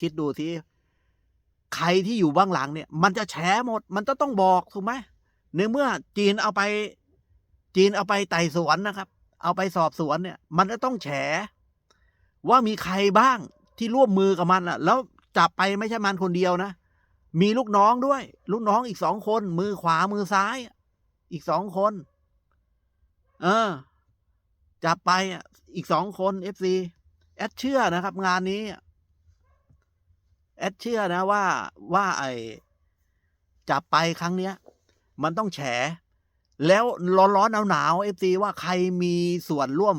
คิดดูที่ใครที่อยู่บ้างหลังเนี่ย มันจะแฉหมด มันจะต้องบอกถูกไหมในเมื่อจีนเอาไป จีนเอาไปไต่สวนนะครับ เอาไปสอบสวนเนี่ย มันจะต้องแฉ ว่ามีใครบ้างที่ร่วมมือกับมันอะ แล้วจับไปไม่ใช่มันคนเดียวนะ มีลูกน้องด้วย ลูกน้องอีกสองคน มือขวามือซ้าย อีกสองคน เออ จับไปอีกสองคนเอฟซีแอดเชื่อนะครับ งานนี้ แอดเชื่อนะว่าว่าไอจับไปครั้งเนี้ย มันต้องแฉ แล้วร้อนร้อนหนาวหนาวเอฟซีว่าใครมีส่วนร่วม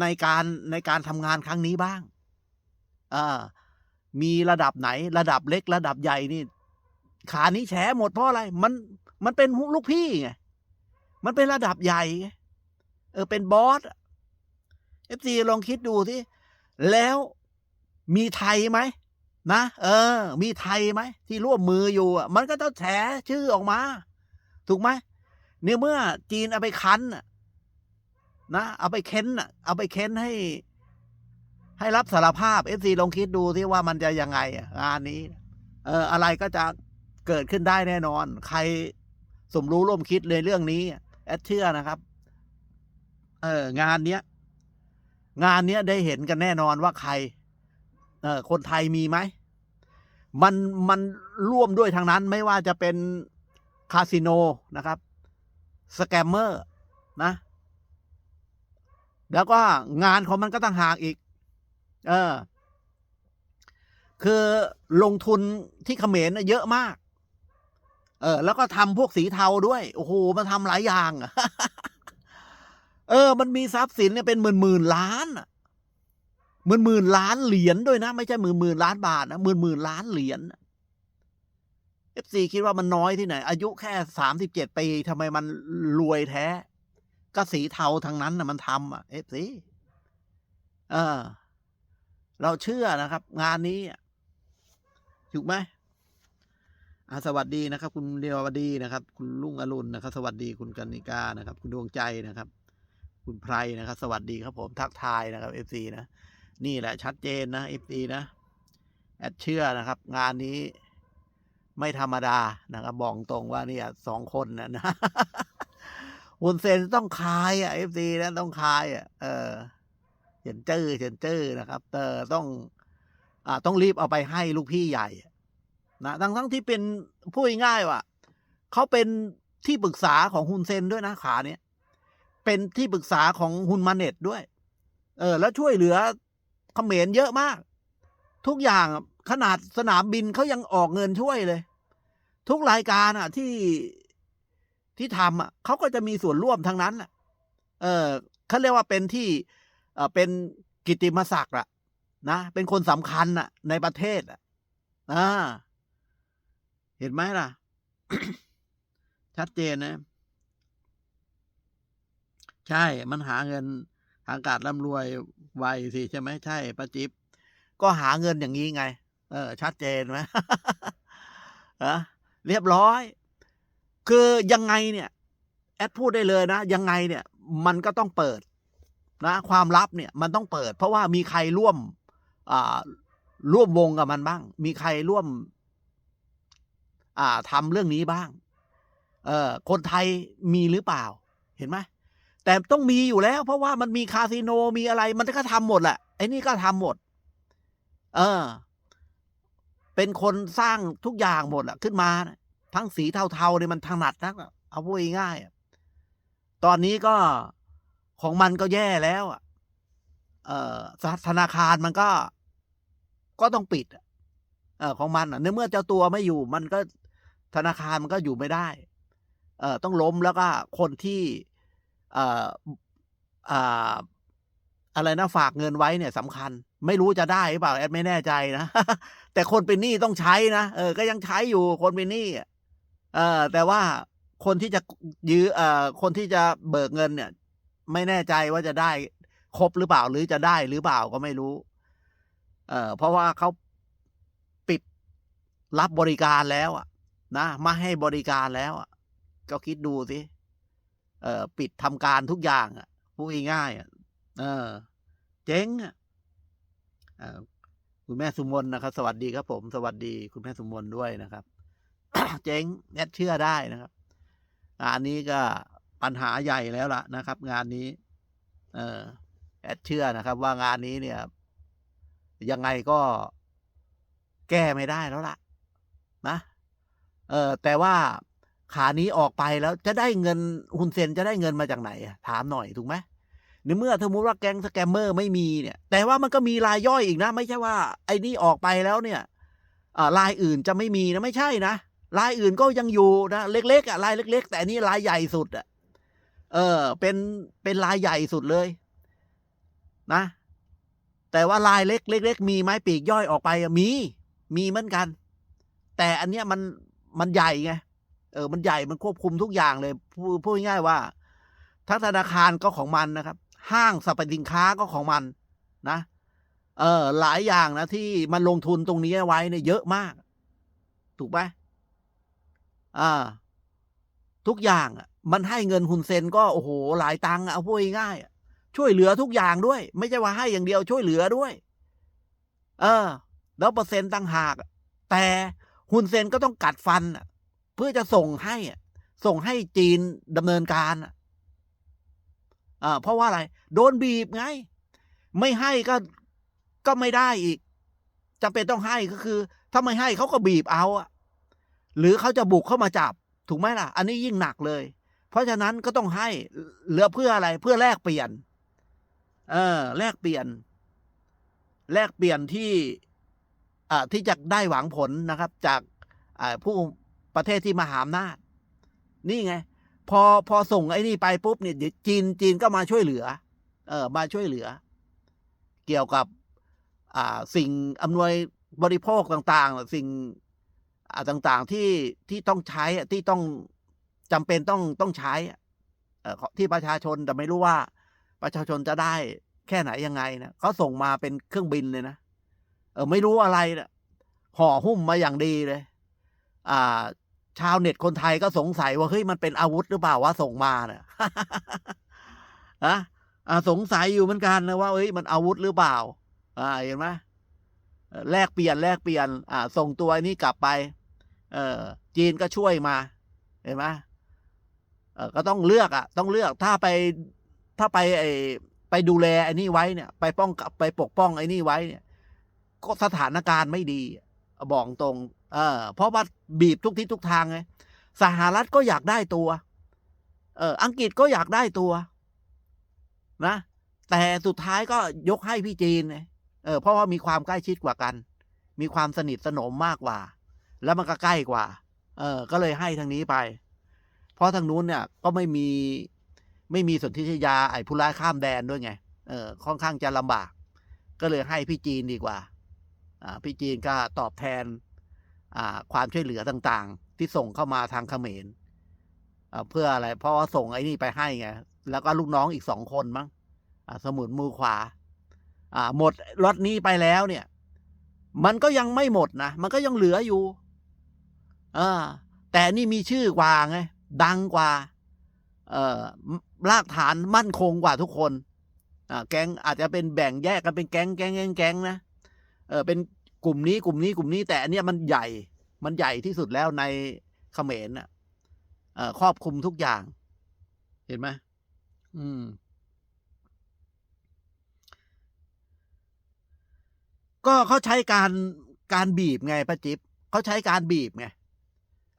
ในการในการทำงานครั้งนี้บ้างอ่ามีระดับไหน ระดับเล็กระดับใหญ่นี่ ขานี้แฉหมดเพราะอะไร มันมันเป็นลูกพี่ไงมันเป็นระดับใหญ่เออเป็นบอสเอฟซีลองคิดดูที่แล้วมีไทยไหม นะ เออ มีไทยไหมที่ร่วมมืออยู่มันก็ต้องแฉชื่อออกมา ถูกไหมเนี่ยเมื่อจีนเอาไปคั้นนะเอาไปเค้นเอาไปเค้นให้ ให้รับสารภาพเอฟซีลองคิดดูที่ว่ามันจะยังไงงานนี้ เออ อะไรก็จะเกิดขึ้นได้แน่นอน ใครสมรู้ร่วมคิดในเรื่องนี้แอดเชื่อนะครับ เอองานเนี้ย งานเนี้ยได้เห็นกันแน่นอนว่าใคร เออคนไทยมีไหมมันมันร่วมด้วยทางนั้นไม่ว่าจะเป็นคาสิโนนะครับสแกมเมอร์นะ แล้วก็งานของมันก็ต่างหากอีก เออ คือลงทุนที่เขมรน่ะเยอะมาก เออ แล้วก็ทำพวกสีเทาด้วย โอ้โหมันทำหลายอย่าง เออ มันมีทรัพย์สินเนี่ยเป็นหมื่นหมื่นล้านอะ หมื่นหมื่นล้านเหรียญด้วยนะ ไม่ใช่หมื่นหมื่นล้านบาทนะหมื่นหมื่นล้านเหรียญเอฟซีคิดว่ามันน้อยที่ไหน อายุแค่สามสิบเจ็ดปีทำไมมันรวยแท้ก็สีเทาทางนั้นนะมันทำอะเอฟซีเออ เราเชื่อนะครับ งานนี้ถูกไหมอาสวัสดีนะครับ คุณเดียวดีนะครับ คุณลุงอรุณนะครับ สวัสดีคุณกันิกานะครับ คุณดวงใจนะครับ คุณไพรนะครับ สวัสดีครับผมทักทายนะครับเอฟซีนะ นี่แหละชัดเจนนะเอฟซีนะ แอดเชื่อนะครับ งานนี้ไม่ธรรมดานะครับบอกตรงว่าเนี่ยสองคนนะนะฮุนเซนต้องคายอะเอฟซีนะต้องคายอะเออเฉินเจ้อเฉินเจ้อนะครับเออต้องอ่าต้องรีบเอาไปให้ลูกพี่ใหญ่นะทั้งทั้งที่เป็นพูดง่ายว่าเขาเป็นที่ปรึกษาของฮุนเซนด้วยนะขาเนี้ยเป็นที่ปรึกษาของฮุนมาเน็ตด้วย เออ แล้วช่วยเหลือ เขมรเยอะมาก ทุกอย่างขนาดสนามบินเขายังออกเงินช่วยเลย ทุกรายการอะ ที่ที่ทำอะเขาก็จะมีส่วนร่วมทั้งนั้นอะ เออเขาเรียกว่าเป็นที่เออเป็นกิติมศักดิ์อะนะเป็นคนสำคัญอะ ในประเทศอะอ่าเห็นไหมล่ะ ชัดเจนนะ ใช่มันหาเงินหาโอากาศร่ำรวย ไวสิใช่ไหมใช่ป้าจิ๊บก็หาเงินอย่างนี้ไง เออ ชัดเจนไหมอะเรียบร้อย คือยังไงเนี่ย แอดพูดได้เลยนะ ยังไงเนี่ย มันก็ต้องเปิดนะความลับเนี่ยมันต้องเปิด เพราะว่ามีใครร่วมอ่าร่วมวงกับมันบ้าง มีใครร่วม อ่าทำเรื่องนี้บ้าง เออคนไทยมีหรือเปล่า เห็นไหม แต่ต้องมีอยู่แล้ว เพราะว่ามันมีคาสิโนมีอะไร มันก็ทำหมดแหละไอ้นี่ก็ทำหมด เออ เป็นคนสร้างทุกอย่างหมดอะขึ้นมานะทั้งสีเทาๆเนี่ยมันถนัดนักอะเอาพูดง่ายๆตอนนี้ก็ของมันก็แย่แล้วอะเออธนาคารมันก็ ก็ต้องปิดเออของมันอะในเมื่อเจ้าตัวไม่อยู่ มันก็ธนาคารมันก็อยู่ไม่ได้ เออต้องล้มแล้วก็คนที่ เอ่ออ่าอะไรนะฝากเงินไว้เนี่ยสำคัญ ไม่รู้จะได้หรือเปล่าแอดไม่แน่ใจนะแต่คนเป็นหนี้ต้องใช้นะเออก็ยังใช้อยู่คนเป็นหนี้เออแต่ว่าคนที่จะยื้อเอ่อคนที่จะเบิกเงินเนี่ย ไม่แน่ใจว่าจะได้ครบหรือเปล่าหรือจะได้หรือเปล่าก็ไม่รู้ เออเพราะว่าเขาปิดรับบริการแล้วอะ นะม่ให้บริการแล้วอะ ก็คิดดูสิ เอ่อปิดทำการทุกอย่างอะพูดง่ายๆอะเออ เจ๊งอะคุณแม่สุมนนะครับ สวัสดีครับผม สวัสดีคุณแม่สุมนด้วยนะครับ เจ๊งแอดเชื่อได้นะครับงานนี้ก็ปัญหาใหญ่แล้วล่ะนะครับ งานนี้ เออแอดเชื่อนะครับ ว่างานนี้เนี่ย ยังไงก็แก้ไม่ได้แล้วล่ะ นะเออแต่ว่า ขานี้ออกไปแล้วจะได้เงินฮุนเซนจะได้เงินมาจากไหนอะถามหน่อยถูกไหมในเมื่อสมมติว่าแก๊งสแกมเมอร์ไม่มีเนี่ย แต่ว่ามันก็มีรายย่อยอีกนะ ไม่ใช่ว่า ไอ้นี่ออกไปแล้วเนี่ยอ่ารายอื่นจะไม่มีนะไม่ใช่นะรายอื่นก็ยังอยู่นะเล็กๆอะรายเล็ก ๆ แต่นนี้รายใหญ่สุดอะเออ เป็นเป็นรายใหญ่สุดเลย นะ แต่ว่ารายเล็กเล็กๆมีไหมปีกย่อยออกไปมี มีเหมือนกัน แต่อันเนี้ยมันมันใหญ่ไง เออมันใหญ่มันควบคุมทุกอย่างเลยพูดง่ายๆว่าทั้งธนาคารก็ของมันนะครับ ห้างสรรพสินค้าก็ของมันนะ เออหลายอย่างนะที่มันลงทุนตรงนี้ไว้เนี่ยเยอะมาก ถูกไหมอ่าทุกอย่างอะมันให้เงินหุนเซนก็โอ้โหหลายตังค์อะเอาพูดง่ายๆอะช่วยเหลือทุกอย่างด้วย ไม่ใช่ว่าให้อย่างเดียวช่วยเหลือด้วย เออ แล้วเปอร์เซ็นต์ต่างหาก แต่ฮุนเซนก็ต้องกัดฟันอะ เพื่อจะส่งให้ส่งให้จีนดำเนินการอ่าเพราะว่าอะไร โดนบีบไง ไม่ให้ก็ก็ไม่ได้อีกจำเป็นต้องให้ก็คือ ถ้าไม่ให้เขาก็บีบเอาอะหรือเขาจะบุกเข้ามาจับ ถูกไหมล่ะ อันนี้ยิ่งหนักเลย เพราะฉะนั้นก็ต้องให้เหลือเพื่ออะไรเพื่อแลกเปลี่ยน เออ แลกเปลี่ยน แลกเปลี่ยนที่อ่าที่จะได้หวังผลนะครับ จากอ่าผู้ ประเทศที่มหาอำนาจ นี่ไง พอพอส่งไอ้นี่ไปปุ๊บเนี่ยจีนจีนก็มาช่วยเหลือ เออมาช่วยเหลือ เกี่ยวกับ อ่าสิ่งอำนวยบริโภคต่างๆ สิ่งอ่าต่างๆที่ที่ต้องใช้อะที่ต้องจำเป็นต้องต้องใช้อะเออที่ประชาชนแต่ไม่รู้ว่าประชาชนจะได้แค่ไหนยังไงนะเขาส่งมาเป็นเครื่องบินเลยนะเออไม่รู้อะไรนะห่อหุ้มมาอย่างดีเลย อ่า ชาวเน็ตคนไทยก็สงสัยว่าเฮ้ยมันเป็นอาวุธหรือเปล่าว่าส่งมาเนี่ยอะอ่าสงสัยอยู่เหมือนกันนะว่าเอ้ยมันอาวุธหรือเปล่า อ่าเห็นไหมแลกเปลี่ยนแลกเปลี่ยน อ่า ส่งตัวนี้กลับไป เออจีนก็ช่วยมา เห็นไหมเออก็ต้องเลือกอะ ต้องเลือกถ้าไปถ้าไปไอไปดูแลไอ้นี่ไว้เนี่ย ไปป้องกับไปปกป้องไอ้นี่ไว้เนี่ย ก็สถานการณ์ไม่ดีบอกตรง เออเพราะว่าบีบทุกทิศทุกทางไงสหรัฐก็อยากได้ตัว เอออังกฤษก็อยากได้ตัว นะ แต่สุดท้ายก็ยกให้พี่จีนไงเออเพราะว่ามีความใกล้ชิดกว่ากัน มีความสนิทสนมมากกว่า แล้วมันก็ใกล้กว่า เออ ก็เลยให้ทางนี้ไป เพราะทางนู้นเนี่ย ก็ไม่มีไม่มีสนธิชยาไอ้ผู้ร้ายข้ามแดนด้วยไง เออ ค่อนข้างจะลำบาก ก็เลยให้พี่จีนดีกว่า อ่า พี่จีนก็ตอบแทน ความช่วยเหลือต่างๆ ที่ส่งเข้ามาทางเขมรเพื่ออะไร เพราะว่าส่งไอ้นี่ไปให้ไง แล้วก็ลูกน้องอีกสองคนมั้งสมุนมือขวา หมดรถนี้ไปแล้วเนี่ย มันก็ยังไม่หมดนะ มันก็ยังเหลืออยู่อแต่นี่มีชื่อกว่าไง ดังกว่า เออรากฐานมั่นคงกว่าทุกคน แก๊งอาจจะเป็นแบ่งแยกกันเป็นแก๊งแก๊งแก๊งแก๊งนะ เออเป็น กลุ่มนี้กลุ่มนี้กลุ่มนี้แต่อันเนี้ยมันใหญ่มันใหญ่ที่สุดแล้วในเขมรน่ะเอ่อครอบคลุมทุกอย่าง เห็นไหมอืม ก็เขาใช้การการบีบไงป้าจิ๊บเขาใช้การบีบไง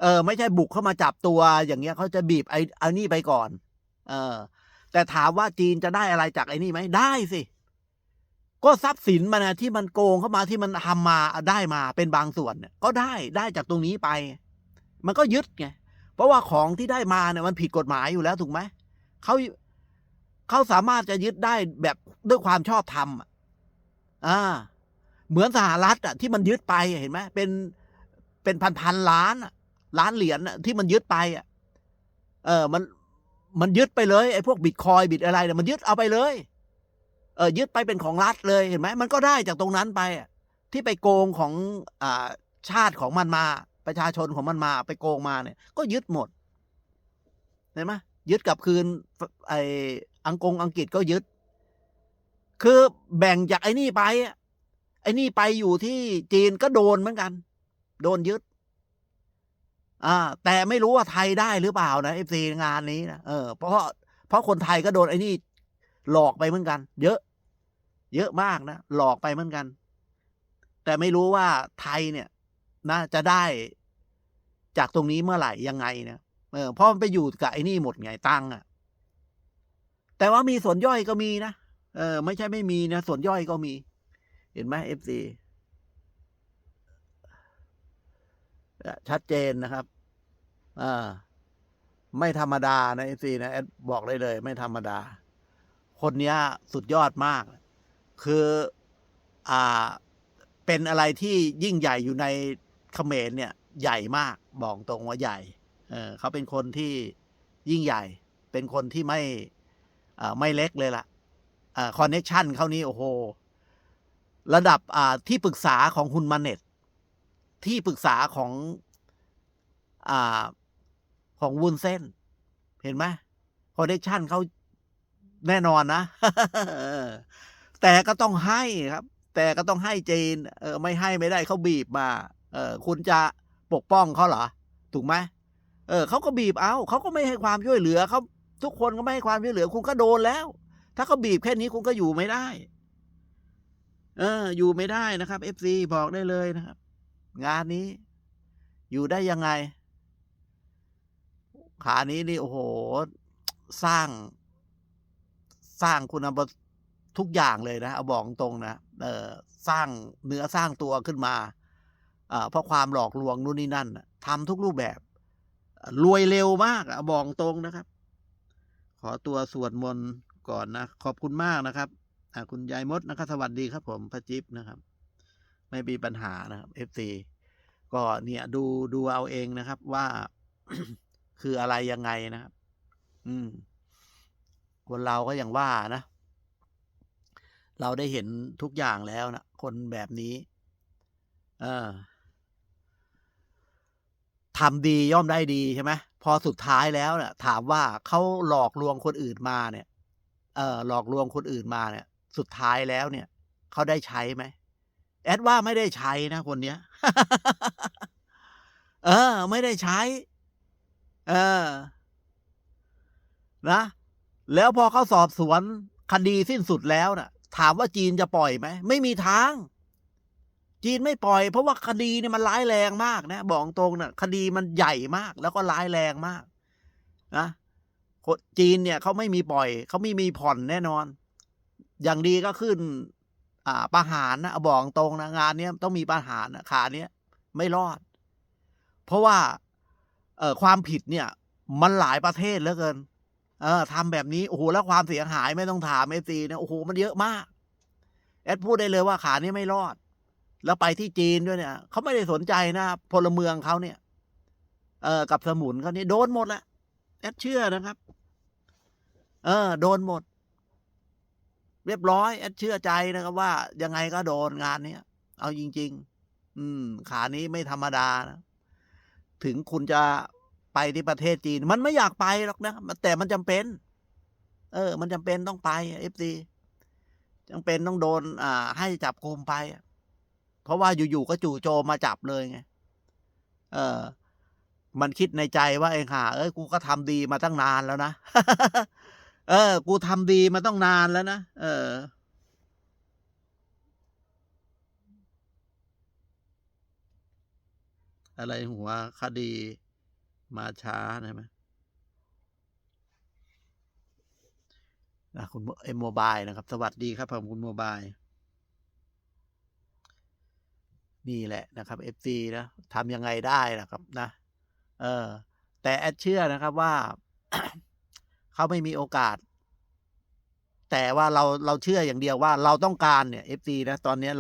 เออ ไม่ใช่บุกเข้ามาจับตัวอย่างเงี้ยเขาจะบีบไอ้ไอ้นี่ไปก่อน เออ แต่ถามว่าจีนจะได้อะไรจากไอ้นี่ไหมได้สิ ก็ทรัพย์สินมันนะที่มันโกงเข้ามาที่มันทำมาได้มาเป็นบางส่วนเนี่ยก็ได้ได้จากตรงนี้ไป มันก็ยึดไงเพราะว่าของที่ได้มาเนี่ยมันผิดกฎหมายอยู่แล้วถูกไหมเขาเขาสามารถจะยึดได้แบบด้วยความชอบธรรมอ่า เหมือนสหรัฐอะที่มันยึดไปเห็นไหมเป็นเป็นพันพันล้านล้านเหรียญอะที่มันยึดไปอะเออมันมันยึดไปเลยไอ้พวกบิตคอยบิตอะไรเนี่ยมันยึดเอาไปเลย เออยึดไปเป็นของรัฐเลยเห็นไหมมันก็ได้จากตรงนั้นไปที่ไปโกงของอ่าชาติของมันมา ประชาชนของมันมาไปโกงมาเนี่ย ก็ยึดหมดเห็นไหมยึดกลับคืนไออังกงอังกฤษก็ยึด คือแบ่งจากไอ้นี่ไปไอ้นี่ไปอยู่ที่จีนก็โดนเหมือนกัน โดนยึด อ่า แต่ไม่รู้ว่าไทยได้หรือเปล่านะเอฟซีงานนี้นะเออเพราะเพราะคนไทยก็โดนไอ้นี่ หลอกไปเหมือนกัน เยอะ เยอะมากนะ หลอกไปเหมือนกัน แต่ไม่รู้ว่าไทยเนี่ยนะจะได้จากตรงนี้เมื่อไหร่ยังไงเนี่ยเออเพราะมันไปอยู่กับไอ้นี่หมดไงตังค์อะ แต่ว่ามีส่วนย่อยก็มีนะเออ ไม่ใช่ไม่มีนะส่วนย่อยก็มี เห็นไหมเอฟซีชัดเจนนะครับอ่าไม่ธรรมดานะเอฟซีนะแอดบอกได้เลย ไม่ธรรมดา คนเนี้ยสุดยอดมาก คืออ่าเป็นอะไรที่ยิ่งใหญ่อยู่ในเขมรเนี่ยใหญ่มากบอกตรงว่าใหญ่เออเขาเป็นคนที่ยิ่งใหญ่ เป็นคนที่ไม่อ่าไม่เล็กเลยล่ะอ่าคอนเน็ชันเขานี้โอ้โห ระดับอ่าที่ปรึกษาของคุณมาเน็ตที่ปรึกษาของอ่าของวุนเส้น เห็นไหมคอนเน็ชันเขา แน่นอนนะ แต่ก็ต้องให้ครับ แต่ก็ต้องให้จีน เออ ไม่ให้ไม่ได้เขาบีบมา เออ คุณจะปกป้องเขาเหรอ ถูกไหมเออเขาก็บีบเอาเขาก็ไม่ให้ความช่วยเหลือเขาทุกคนก็ไม่ให้ความช่วยเหลือ คุณก็โดนแล้ว ถ้าเขาบีบแค่นี้คุณก็อยู่ไม่ได้ เออ อยู่ไม่ได้นะครับเอฟซีบอกได้เลยนะครับ งานนี้ อยู่ได้ยังไง ขานี้นี่โอ้โห สร้าง สร้างคุณภาพทุกอย่างเลยนะ เอาบอกตรงนะเออสร้างเนื้อสร้างตัวขึ้นมาเพราะความหลอกลวงนู่นนี่นั่นทำทุกรูปแบบ รวยเร็วมากอะบอกตรงนะครับ ขอตัวสวดมนต์ก่อนนะ ขอบคุณมากนะครับคุณยายมดนะครับสวัสดีครับ ผมพระจิ๊บนะครับ ไม่มีปัญหานะครับเอฟซีก็เนี่ยดูดูเอาเองนะครับว่าคืออะไรยังไงนะครับ อืม คนเราก็อย่างว่านะ เราได้เห็นทุกอย่างแล้วนะคนแบบนี้ เออทำดีย่อมได้ดีใช่ไหมพอสุดท้ายแล้วเนี่ยถามว่าเขาหลอกลวงคนอื่นมาเนี่ย เออหลอกลวงคนอื่นมาเนี่ย สุดท้ายแล้วเนี่ยเขาได้ใช้ไหมแอดว่าไม่ได้ใช้นะคนเนี้ย เออ ไม่ได้ใช้ เออ นะ แล้วพอเขาสอบสวนคดีสิ้นสุดแล้วนะ่ะ ถามว่าจีนจะปล่อยไหมไม่มีทาง จีนไม่ปล่อย เพราะว่าคดีเนี่ยมันร้ายแรงมากนะบอกตรงนะ่ะ คดีมันใหญ่มาก แล้วก็ร้ายแรงมากนะจีนเนี่ยเขาไม่มีปล่อยเขาไม่มีผ่อนแน่นอน อย่างดีก็ขึ้น อ่าประหารนะบอกตรงนะงานเนี้ยต้องมีประหารนะขาเนี้ยไม่รอด เพราะว่า เอ่อความผิดเนี่ย มันหลายประเทศเหลือเกิน เออทำแบบนี้ โอ้โห แล้วความเสียหายไม่ต้องถามเอซีนะโอ้โห มันเยอะมาก แอดพูดได้เลยว่าขานี้ไม่รอด แล้วไปที่จีนด้วยเนี่ย เขาไม่ได้สนใจนะพลเมืองเขาเนี่ย เออ กับสมุนเขานี่โดนหมดแหละแอดเชื่อนะครับ เออ โดนหมด เรียบร้อย แอดเชื่อใจนะครับว่า ยังไงก็โดนงานเนี้ย เอาจริง ๆ อืม ขานี้ไม่ธรรมดานะ ถึงคุณจะ ไปที่ประเทศจีน มันไม่อยากไปหรอกนะแต่มันจำเป็น เออ มันจำเป็นต้องไปเอฟซีจำเป็นต้องโดน อ่า ให้จับกลุมไป เพราะว่าอยู่ๆก็จู่โจมมาจับเลยไง เออ มันคิดในใจว่าเองห่าเอ้ย กูก็ทำดีมาตั้งนานแล้วนะ เออ กูทำดีมาต้องนานแล้วนะ เอออะไรหัวคดี มาช้าใช่ไหมนะคุณเอ็มโมบายนะครับ สวัสดีครับผมคุณโมบายนี่แหละนะครับ FC นะทำยังไงได้นะครับนะ เออ แต่แอดเชื่อนะครับว่า เขาไม่มีโอกาส แต่ว่าเราเราเชื่ออย่างเดียวว่าเราต้องการเนี่ย FC นะตอนนี้